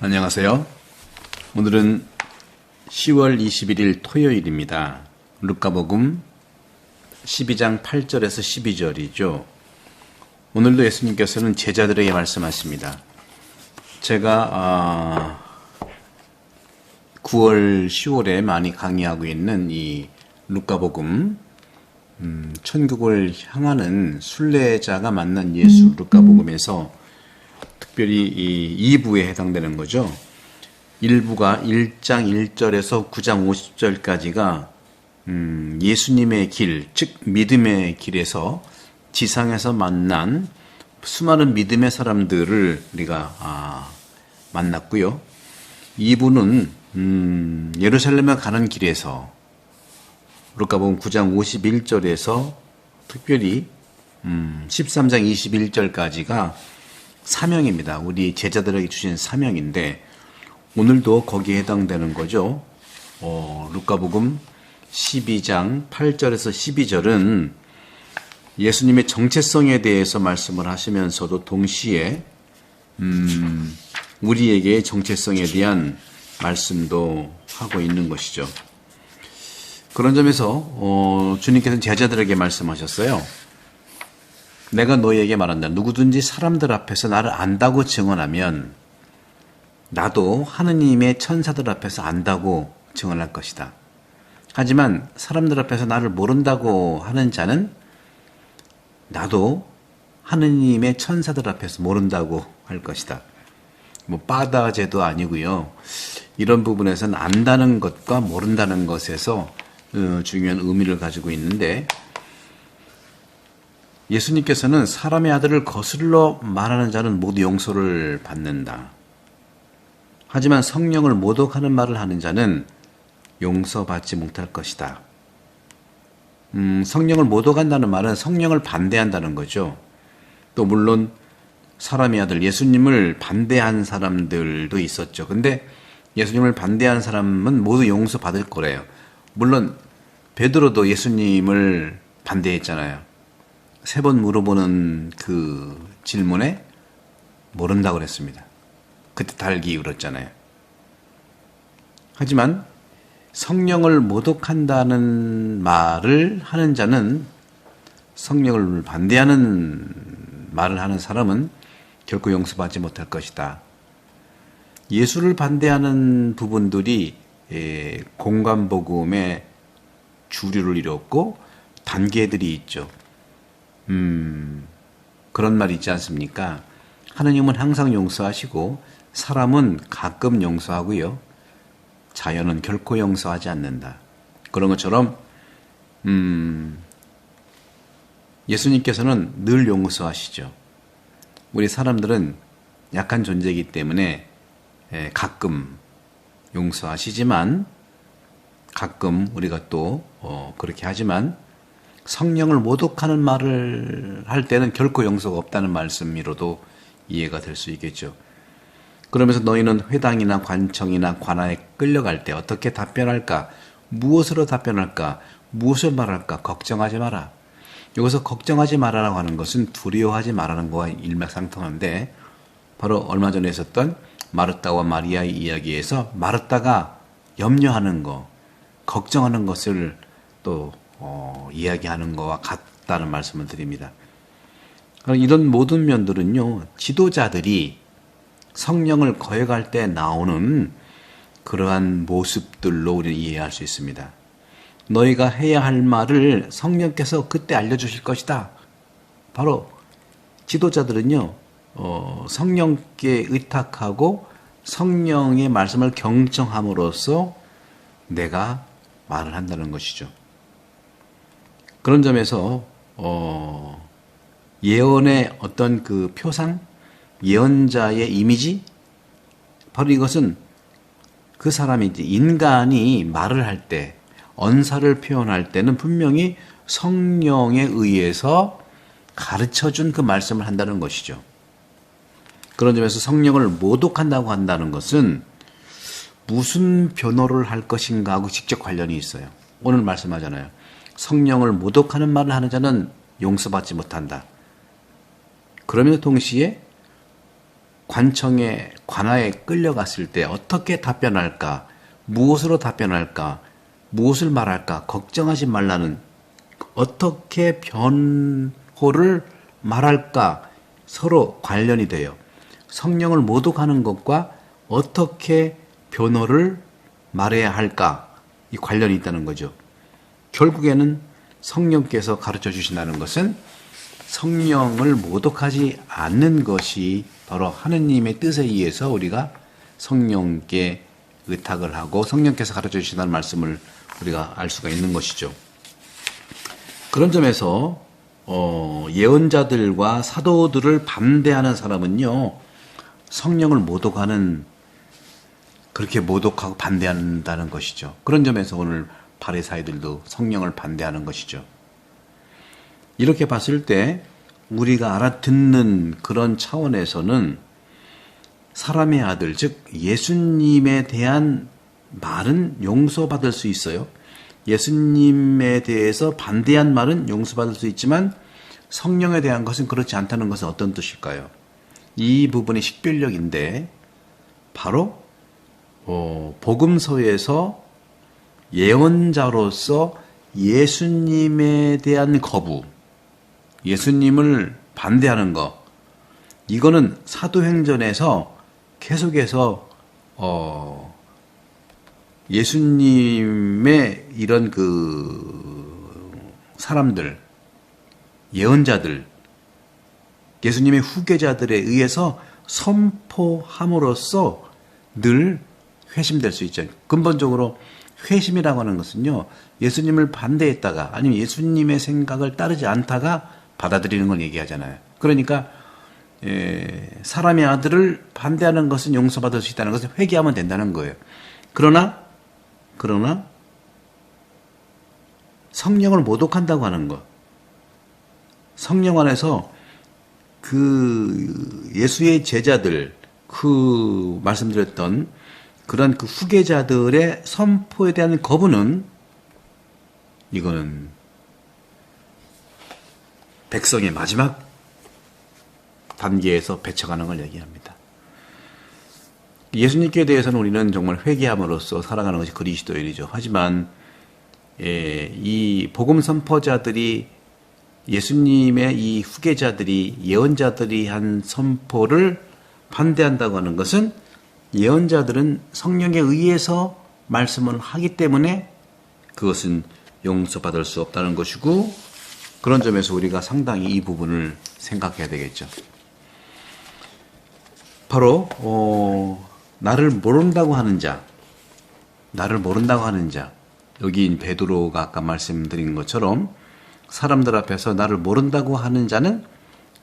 안녕하세요. 오늘은 10월 21일 토요일입니다. 루카복음 12장 8절에서 12절이죠. 오늘도 예수님께서는 제자들에게 말씀하십니다. 제가 9월, 10월에 많이 강의하고 있는 이 루카복음 음, 천국을 향하는 순례자가 만난 예수 루카복음에서 특별히 이 2부에 해당되는 거죠. 1부가 1장 1절에서 9장 50절까지가 음, 예수님의 길, 즉 믿음의 길에서 지상에서 만난 수많은 믿음의 사람들을 우리가 아, 만났고요. 2부는 음, 예루살렘에 가는 길에서 루카복음 9장 51절에서 특별히 음, 13장 21절까지가 사명입니다. 우리 제자들에게 주신 사명인데 오늘도 거기에 해당되는 거죠. 어, 루카복음 12장 8절에서 12절은 예수님의 정체성에 대해서 말씀을 하시면서도 동시에 음, 우리에게 정체성에 대한 말씀도 하고 있는 것이죠. 그런 점에서 어, 주님께서는 제자들에게 말씀하셨어요. 내가 너희에게 말한다. 누구든지 사람들 앞에서 나를 안다고 증언하면 나도 하느님의 천사들 앞에서 안다고 증언할 것이다. 하지만 사람들 앞에서 나를 모른다고 하는 자는 나도 하느님의 천사들 앞에서 모른다고 할 것이다. 뭐 빠다제도 아니고요. 이런 부분에서는 안다는 것과 모른다는 것에서 어, 중요한 의미를 가지고 있는데 예수님께서는 사람의 아들을 거슬러 말하는 자는 모두 용서를 받는다. 하지만 성령을 모독하는 말을 하는 자는 용서받지 못할 것이다. 음, 성령을 모독한다는 말은 성령을 반대한다는 거죠. 또 물론 사람의 아들 예수님을 반대한 사람들도 있었죠. 근데 예수님을 반대한 사람은 모두 용서받을 거래요. 물론 베드로도 예수님을 반대했잖아요. 세 번 물어보는 그 질문에 모른다고 그랬습니다. 그때 달기 울었잖아요. 하지만 성령을 모독한다는 말을 하는 자는 성령을 반대하는 말을 하는 사람은 결코 용서받지 못할 것이다. 예수를 반대하는 부분들이 예, 공간복음의 주류를 이뤘고 단계들이 있죠. 음, 그런 말 있지 않습니까? 하느님은 항상 용서하시고 사람은 가끔 용서하고요. 자연은 결코 용서하지 않는다. 그런 것처럼 음, 예수님께서는 늘 용서하시죠. 우리 사람들은 약한 존재이기 때문에 예, 가끔 용서하시지만 가끔 우리가 또 어, 그렇게 하지만 성령을 모독하는 말을 할 때는 결코 용서가 없다는 말씀이로도 이해가 될 수 있겠죠. 그러면서 너희는 회당이나 관청이나 관아에 끌려갈 때 어떻게 답변할까? 무엇으로 답변할까? 무엇을 말할까? 걱정하지 마라. 여기서 걱정하지 말아라고 하는 것은 두려워하지 말라는 거와 일맥상통한데 바로 얼마 전에 있었던 마르타와 마리아의 이야기에서 마르타가 염려하는 거, 걱정하는 것을 또 어, 이야기하는 것과 같다는 말씀을 드립니다. 이런 모든 면들은요, 지도자들이 성령을 거역할 때 나오는 그러한 모습들로 우리는 이해할 수 있습니다. 너희가 해야 할 말을 성령께서 그때 알려주실 것이다. 바로 지도자들은요, 어, 성령께 의탁하고 성령의 말씀을 경청함으로써 내가 말을 한다는 것이죠. 그런 점에서 어, 예언의 어떤 그 표상, 예언자의 이미지, 바로 이것은 그 사람이 인간이 말을 할 때, 언사를 표현할 때는 분명히 성령에 의해서 가르쳐 준 그 말씀을 한다는 것이죠. 그런 점에서 성령을 모독한다고 한다는 것은 무슨 변호를 할 것인가 하고 직접 관련이 있어요. 오늘 말씀하잖아요. 성령을 모독하는 말을 하는 자는 용서받지 못한다. 그러면서 동시에 관청의 관하에 끌려갔을 때 어떻게 답변할까? 무엇으로 답변할까? 무엇을 말할까? 걱정하지 말라는 어떻게 변호를 말할까? 서로 관련이 돼요. 성령을 모독하는 것과 어떻게 변호를 말해야 할까? 이 관련이 있다는 거죠. 결국에는 성령께서 가르쳐 주신다는 것은 성령을 모독하지 않는 것이 바로 하느님의 뜻에 의해서 우리가 성령께 의탁을 하고 성령께서 가르쳐 주신다는 말씀을 우리가 알 수가 있는 것이죠. 그런 점에서 어, 예언자들과 사도들을 반대하는 사람은요 성령을 모독하는 그렇게 모독하고 반대한다는 것이죠. 그런 점에서 오늘 바리사이들도 성령을 반대하는 것이죠. 이렇게 봤을 때 우리가 알아듣는 그런 차원에서는 사람의 아들, 즉 예수님에 대한 말은 용서받을 수 있어요. 예수님에 대해서 반대한 말은 용서받을 수 있지만 성령에 대한 것은 그렇지 않다는 것은 어떤 뜻일까요? 이 부분이 식별력인데 바로 어, 복음서에서 예언자로서 예수님에 대한 거부, 예수님을 반대하는 것, 이거는 사도행전에서 계속해서 어, 예수님의 이런 그 사람들, 예언자들, 예수님의 후계자들에 의해서 선포함으로써 늘 회심될 수 있죠. 근본적으로 회심이라고 하는 것은요, 예수님을 반대했다가 아니면 예수님의 생각을 따르지 않다가 받아들이는 걸 얘기하잖아요. 그러니까 예, 사람의 아들을 반대하는 것은 용서받을 수 있다는 것을 회개하면 된다는 거예요. 그러나 그러나 성령을 모독한다고 하는 것, 성령 안에서 그 예수의 제자들 그 말씀드렸던 그런 그 후계자들의 선포에 대한 거부는 이거는 백성의 마지막 단계에서 배쳐가는 걸 얘기합니다. 예수님께 대해서는 우리는 정말 회개함으로써 살아가는 것이 그리스도인이죠. 하지만 예, 이 복음 선포자들이 예수님의 이 후계자들이 예언자들이 한 선포를 반대한다고 하는 것은 예언자들은 성령에 의해서 말씀을 하기 때문에 그것은 용서받을 수 없다는 것이고 그런 점에서 우리가 상당히 이 부분을 생각해야 되겠죠. 바로 어, 나를 모른다고 하는 자, 나를 모른다고 하는 자, 여기인 베드로가 아까 말씀드린 것처럼 사람들 앞에서 나를 모른다고 하는 자는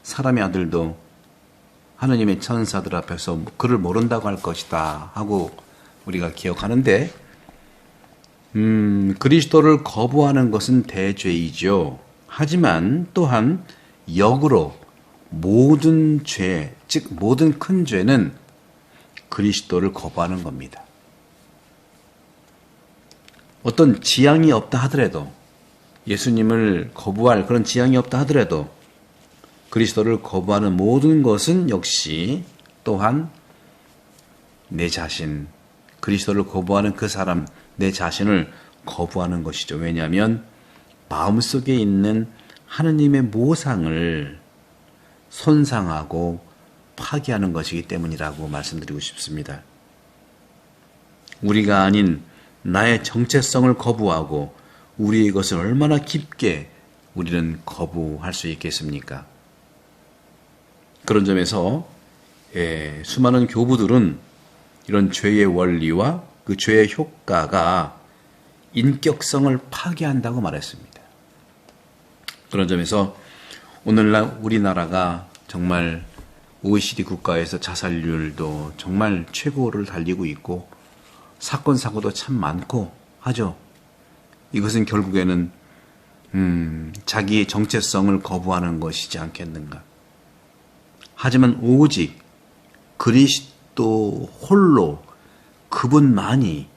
사람의 아들도 하느님의 천사들 앞에서 그를 모른다고 할 것이다 하고 우리가 기억하는데 음, 그리스도를 거부하는 것은 대죄이죠. 하지만 또한 역으로 모든 죄, 즉 모든 큰 죄는 그리스도를 거부하는 겁니다. 어떤 지향이 없다 하더라도 예수님을 거부할 그런 지향이 없다 하더라도 그리스도를 거부하는 모든 것은 역시 또한 내 자신, 그리스도를 거부하는 그 사람, 내 자신을 거부하는 것이죠. 왜냐하면 마음속에 있는 하느님의 모상을 손상하고 파괴하는 것이기 때문이라고 말씀드리고 싶습니다. 우리가 아닌 나의 정체성을 거부하고 우리의 것을 얼마나 깊게 우리는 거부할 수 있겠습니까? 그런 점에서 예, 수많은 교부들은 이런 죄의 원리와 그 죄의 효과가 인격성을 파괴한다고 말했습니다. 그런 점에서 오늘날 우리나라가 정말 OECD 국가에서 자살률도 정말 최고를 달리고 있고 사건 사고도 참 많고 하죠. 이것은 결국에는 음, 자기의 정체성을 거부하는 것이지 않겠는가. 하지만 오직 그리스도 홀로 그분만이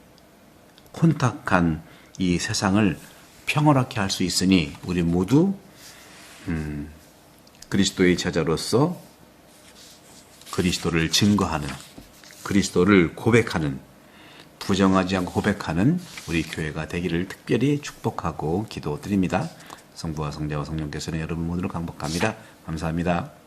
혼탁한 이 세상을 평화롭게 할 수 있으니 우리 모두 음, 그리스도의 제자로서 그리스도를 증거하는 그리스도를 고백하는 부정하지 않고 고백하는 우리 교회가 되기를 특별히 축복하고 기도드립니다. 성부와 성자와 성령께서는 여러분 모두를 강복합니다. 감사합니다.